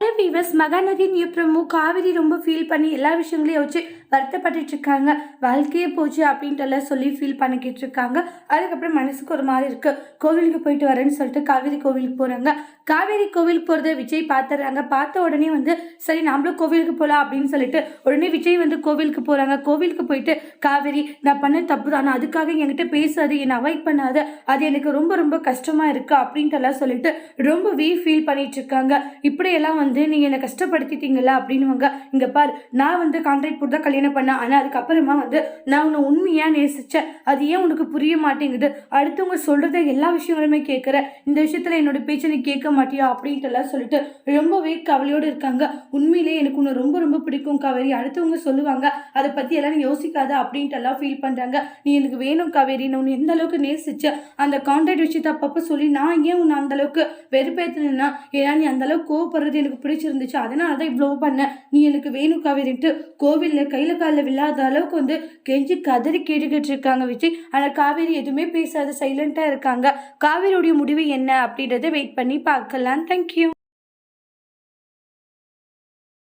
Viewers மகாநதியின் Prabhu Kaveri ரொம்ப feel பண்ணி எல்லா விஷயங்களையும் வச்சு வருத்தப்பட்டுட்டு இருக்காங்க வாழ்க்கையே போச்சு அப்படின்ட்டு எல்லாம் சொல்லி ஃபீல் பண்ணிக்கிட்டு இருக்காங்க அதுக்கப்புறம் மனசுக்கு ஒரு மாதிரி இருக்கு கோவிலுக்கு போயிட்டு வரேன்னு சொல்லிட்டு காவேரி கோவிலுக்கு போகிறாங்க காவேரி கோவிலுக்கு போகிறத விஜய் பார்த்துறாங்க பார்த்த உடனே வந்து சரி நம்மளும் கோவிலுக்கு போகலாம் அப்படின்னு சொல்லிட்டு உடனே விஜய் வந்து கோவிலுக்கு போகிறாங்க கோவிலுக்கு போயிட்டு காவேரி நான் பண்ண தப்பு தான். ஆனா அதுக்காக என்கிட்ட பேசாது. என்னை அவாய்ட் பண்ணாத. அது எனக்கு ரொம்ப ரொம்ப கஷ்டமாக இருக்குது அப்படின்ட்டு எல்லாம் சொல்லிட்டு ரொம்பவே ஃபீல் பண்ணிட்டு இருக்காங்க. இப்படியெல்லாம் வந்து வந்து நீங்கள் என்னை கஷ்டப்படுத்திட்டீங்களா அப்படின்னுவாங்க. இங்கே பார் நான் வந்து கான்ட்ராக்ட் போட்டு தான் கல்யாணம் பண்ணேன். ஆனால் அதுக்கப்புறமா வந்து நான் உன்னை உண்மையாக நேசித்தேன் அது ஏன் உனக்கு புரிய மாட்டேங்குது? அடுத்தவங்க சொல்கிறத எல்லா விஷயங்களுமே கேட்குற இந்த விஷயத்தில் என்னோட பேச்சை நீ கேட்க மாட்டியா? அப்படின்ட்டு எல்லாம் சொல்லிட்டு ரொம்பவே கவலையோடு இருக்காங்க. உண்மையிலேயே எனக்கு உன்னை ரொம்ப ரொம்ப பிடிக்கும் காவேரி. அடுத்தவங்க சொல்லுவாங்க அதை பற்றி எல்லாம் நீ யோசிக்காத அப்படின்ட்டு எல்லாம் ஃபீல் பண்ணுறாங்க நீ எனக்கு வேணும் காவேரி. நான் உன்னை எந்த அளவுக்கு நேசிச்ச அந்த கான்ட்ராக்ட் விஷயத்தை அப்பப்போ சொல்லி நான் ஏன் உன்னை அந்த அளவுக்கு வெறுப்பேற்றினா ஏன்னா நீ அந்தளவுக்கு கோவப்படுறது எனக்கு எனக்கு பிடிச்சிருந்துச்சு. அதனால தான் இவ்வளோ பண்ணேன் நீ எனக்கு வேணும் காவேரின்ட்டு கோவிலில் கையில் காலில் விழாத அளவுக்கு வந்து கெஞ்சி கதறி கேட்டுக்கிட்டு இருக்காங்க விஜய். ஆனால் காவேரி எதுவுமே பேசாத சைலண்ட்டாக இருக்காங்க. காவேரியுடைய முடிவு என்ன அப்படின்றத வெயிட் பண்ணி பார்க்கலாம். தேங்க்யூ